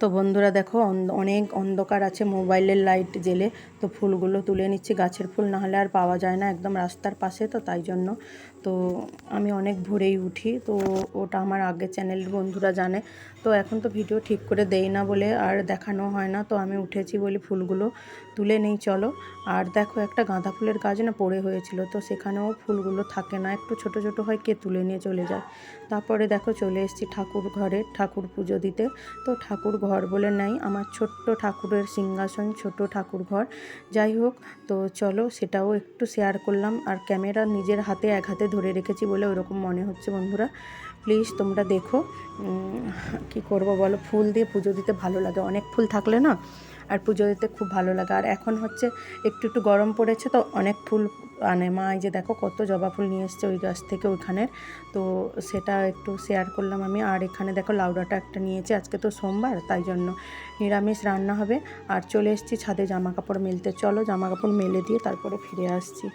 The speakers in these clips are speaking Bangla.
তো বন্ধুরা দেখো অনেক অন্ধকার আছে মোবাইলের লাইট জেলে তো ফুলগুলো তুলে নিচ্ছি, গাছের ফুল, নাহলে আর পাওয়া যায় না, একদম রাস্তার পাশে, তো তাই জন্য। তো আমি অনেক ভোরেই উঠি। তো ওটা আমার আগের চ্যানেলের বন্ধুরা জানে। তো এখন তো ভিডিও ঠিক করে দেই না বলে আর দেখানো হয় না। তো আমি উঠেছি বলে ফুলগুলো তুলে নেই, চলো। আর দেখো একটা গাঁদা ফুলের গাছ না পড়ে হয়েছিল। তো সেখানেও ফুলগুলো থাকে না। একটু ছোট ছোট হয় কে তুলে নিয়ে চলে যায়। তারপরে দেখো চলে এসেছি ঠাকুর ঘরে ঠাকুর পুজো দিতে। তো ঠাকুর ঘর বলে নাই। আমার ছোট্ট ঠাকুরের সিংহাসন, ছোট ঠাকুর ঘর। যাই হোক, তো চলো সেটাও একটু শেয়ার করলাম। আর ক্যামেরা নিজের হাতে, এক হাতে ধরে রেখেছি বলে ওরকম মনে হচ্ছে বন্ধুরা। প্লিজ তোমরা দেখো কি করব বলো? ফুল দিয়ে পুজো দিতে ভালো লাগে। অনেক ফুল থাকলে না, আর পুজো দিতে খুব ভালো লাগে। আর এখন হচ্ছে একটু একটু গরম পড়েছে তো অনেক ফুল আনে মা এই যে দেখো কত জবা ফুল নিয়ে এসছে ওই গাছ থেকে ওইখানের। তো সেটা একটু শেয়ার করলাম আমি। আর এখানে দেখো লাউডাটা একটা নিয়েছি। আজকে তো সোমবার, তাই জন্য নিরামিষ রান্না হবে। আর চলে এসেছি ছাদে জামা কাপড় মেলতে। চলো জামা কাপড় মেলে দিয়ে তারপরে ফিরে আসছি।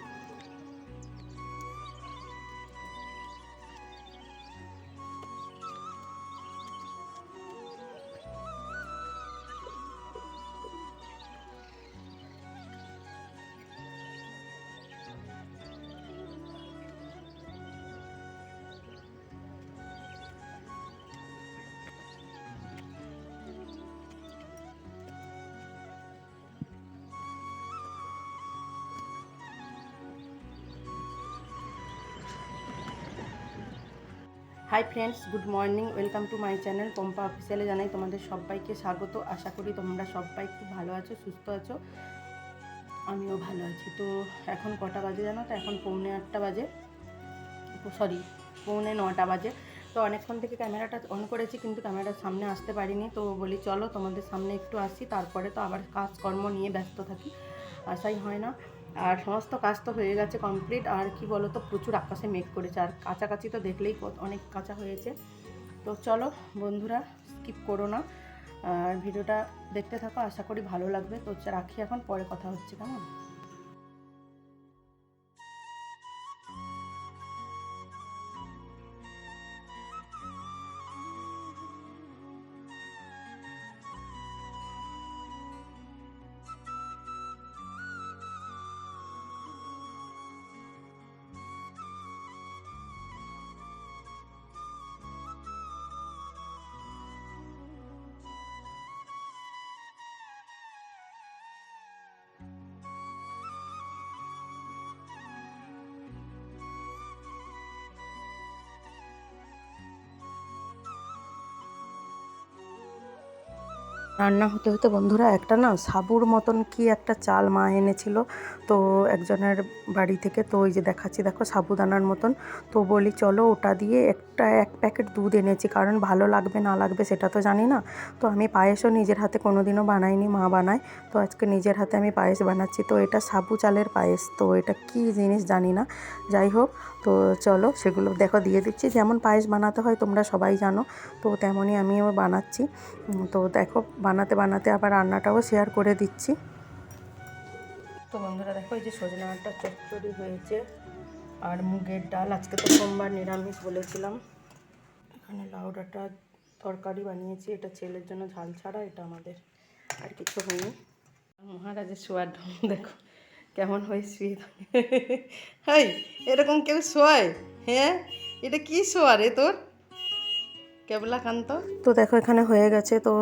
Hi friends good morning welcome to my channel Pompa অফিসিয়ালে জানাই তোমাদের সবাইকে স্বাগত। আশা করি তোমরা সবাই খুব ভালো আছো, সুস্থ আছো। আমিও ভালো আছি। তো এখন কটা বাজে জানো? তো এখন পৌনে আটটা বাজে। সরি পৌনে নটা বাজে। তো অনেকক্ষণ থেকে ক্যামেরাটা অন করেছি, কিন্তু ক্যামেরার সামনে আসতে পারিনি। তো বলি, চলো তোমাদের সামনে একটু আসি, তারপরে তো আবার কাজকর্ম নিয়ে ব্যস্ত থাকি। আশাই হয় না। আর সমস্ত কাজ তো হয়ে গেছে কমপ্লিট আর কি বলো তো প্রচুর আকাশে মেঘ করেছে, আর কাছাকাছি তো দেখলেই অনেক কাঁচা হয়েছে। তো চলো বন্ধুরা স্কিপ করো না। আর ভিডিওটা দেখতে থাকো, আশা করি ভালো লাগবে। তো রাখি এখন, পরে কথা হচ্ছে, কেমন? রান্না হতে হতে বন্ধুরা একটা না সাবুর মতন কি একটা চাল মা এনেছিল। তো একজনের বাড়ি থেকে তো ওই যে দেখাচ্ছি, দেখো সাবুদানার মতন। তো বলি, চলো ওটা দিয়ে একটা, এক প্যাকেট দুধ এনেছি, কারণ ভালো লাগবে, না লাগবে সেটা তো জানি না। তো আমি পায়েসও নিজের হাতে কোনোদিনও বানাইনি, মা বানায়। তো আজকে নিজের হাতে আমি পায়েস বানাচ্ছি। তো এটা সাবু চালের পায়েস, তো এটা কি জিনিস জানি না। যাই হোক, তো চলো সেগুলো, দেখো দিয়ে দিচ্ছি। যেমন পায়েস বানাতে হয় তোমরা সবাই জানো, তো তেমনই আমিও বানাচ্ছি। তো দেখো বানাতে বানাতে আবার রান্নাটাও শেয়ার করে দিচ্ছি। তো বন্ধুরা দেখো, এই যে সজনে ডাঁটা চচ্চড়ি হয়েছে আর মুগের ডাল, আজকে তো সোমবার নিরামিষ বলেছিলাম। এখানে লাউ ডাঁটা তরকারি বানিয়েছি, এটা ছেলের জন্য ঝাল ছাড়া, এটা আমাদের আর কিছু হয়নি। মহারাজের শোয়ার ঢং, দেখো কেমন হয় শুয়ে হাই, এরকম কেউ শোয়? হ্যাঁ? এটা কি শোয়ারে তোর? তো দেখো, এখানে হয়ে গেছে। তো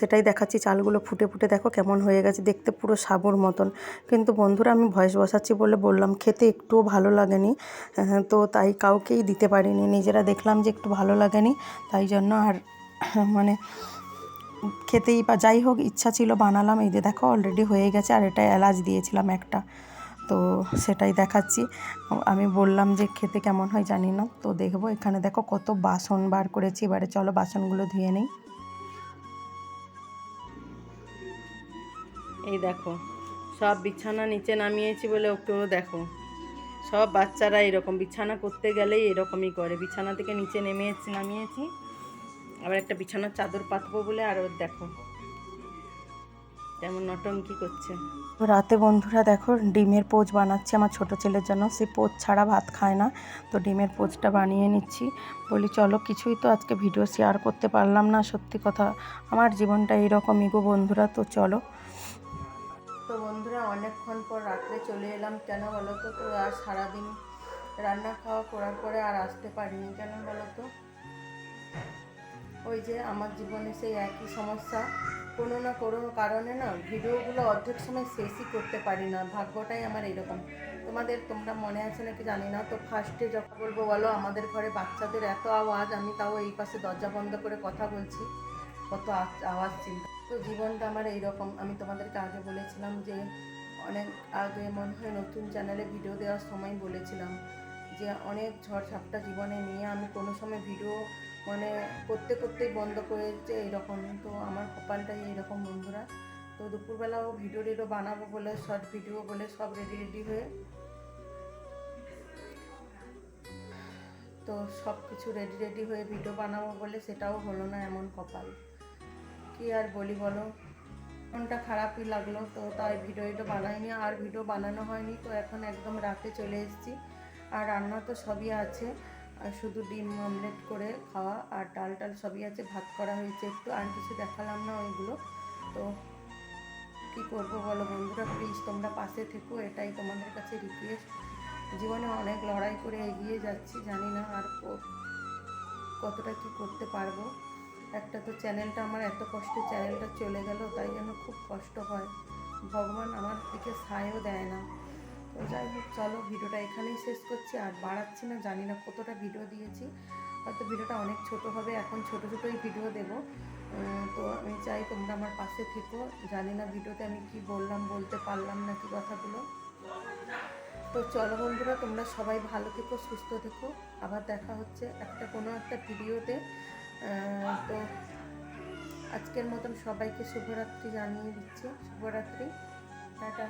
সেটাই দেখাচ্ছি। চালগুলো ফুটে ফুটে দেখো কেমন হয়ে গেছে। দেখতে পুরো সাবুর মতন। কিন্তু বন্ধুরা, আমি ভয়েস বসাচ্ছি বলে বললাম, খেতে একটুও ভালো লাগেনি। তো তাই কাউকেই দিতে পারিনি। নিজেরা দেখলাম যে একটু ভালো লাগেনি। তাই জন্য আর মানে খেতেই বা যাই হোক, ইচ্ছা ছিল, বানালাম। এই যে দেখো অলরেডি হয়ে গেছে। আর এটা এলাচ দিয়েছিলাম একটা। তো সেটাই দেখাচ্ছি। আমি বললাম যে খেতে কেমন হয় জানি না। তো দেখব, এখানে দেখো কত বাসন বার করেছি। এবারে চলো বাসনগুলো ধুয়ে নিই। এই দেখো, সব বিছানা নিচে নামিয়েছি বলে ওকেও দেখো। সব বাচ্চারা এরকম, বিছানা করতে গেলেই এরকমই করে। বিছানা থেকে নিচে নেমেছি নামিয়েছি। আবার একটা বিছানার চাদর পাতবো বলে আর দেখো। কেমন নটঙ্কি করছে? রাতে বন্ধুরা দেখো ডিমের পোচ বানাচ্ছি আমার ছোট ছেলের জন্য। সে পোচ ছাড়া ভাত খায় না। তো ডিমের পোচটা বানিয়ে নিচ্ছি। বলি চলো কিছুই তো আজকে ভিডিও শেয়ার করতে পারলাম না সত্যি কথা। আমার জীবনটা এইরকমই গো বন্ধুরা তো চলো। তো বন্ধুরা অনেকক্ষণ পর রাত্রে চলে এলাম। কেন বলো তো? তো আর সারাদিন রান্না খাওয়া করার পরে আর আসতে পারিনি। কেন বলো তো? ওই যে আমার জীবনে সেই একই সমস্যা। কোনো না কোনো কারণে না ভিডিওগুলো অর্ধেক সময় শেষই করতে পারি না। ভাগ্যটাই আমার এরকম। তোমাদের তোমরা মনে আছে নাকি জানি না? তো ফার্স্টে যখন বলব, বলো, আমাদের ঘরে বাচ্চাদের এত আওয়াজ, আমি তাও এই পাশে দরজা বন্ধ করে কথা বলছি। কত আওয়াজ চিন্তা। তো জীবনটা আমার এইরকম। আমি তোমাদেরকে আগে বলেছিলাম যে, অনেক আগে মনে হয় নতুন চ্যানেলে ভিডিও দেওয়ার সময় বলেছিলাম যে, অনেক ঝড় ঝাপটা জীবনে নিয়ে আমি কোনো সময় ভিডিও মানে করতে করতেই বন্ধ করেছে এইরকম। তো আমার কপালটাই এরকম বন্ধুরা। তো দুপুরবেলাও ভিডিও টিডিও বানাবো বলে শর্ট ভিডিও বলে সব রেডি রেডি হয়ে তো সব কিছু রেডি রেডি হয়ে ভিডিও বানাবো বলে সেটাও হলো না এমন কপাল। কি আর বলি বলো? মনটা খারাপই লাগল তো তাই ভিডিও এটা বানাইনি। আর ভিডিও বানানো হয়নি, তো এখন একদম রাতে চলে এসেছি। আর রান্না তো সবই আছে। আর শুধু ডিম অমলেট করে খাওয়া আর ডাল টাল সবই আছে, ভাত করা হয়েছে একটু, আর কিছু দেখালাম না ওইগুলো। তো কি করব বলো বন্ধুরা প্লিজ তোমরা পাশে থেকো, এটাই তোমাদের কাছে রিকোয়েস্ট জীবনে অনেক লড়াই করে এগিয়ে যাচ্ছি, জানি না আর কতটা কি করতে পারব। একটা তো চ্যানেলটা আমার এত কষ্টে চ্যানেলটা চলে গেল, তাই জন্য খুব কষ্ট হয়। ভগবান আমার দিকে সায়ও দেয় না। তো যাই হোক, চলো, ভিডিওটা এখানেই শেষ করছি। আর বাড়াচ্ছি না, জানি না কতটা ভিডিও দিয়েছি। হয়তো ভিডিওটা অনেক ছোট হবে, এখন ছোট ছোটোই ভিডিও দেবো। তো আমি চাই তোমরা আমার পাশে থেকো। জানি না ভিডিওতে আমি কি বললাম, বলতে পারলাম না কি কথাগুলো। তো চলো বন্ধুরা, তোমরা সবাই ভালো থেকো, সুস্থ থেকো। আবার দেখা হচ্ছে একটা কোনো একটা ভিডিওতে। তো আজকের মতন সবাইকে শুভরাত্রি জানিয়ে দিচ্ছি। শুভরাত্রি। টাটা।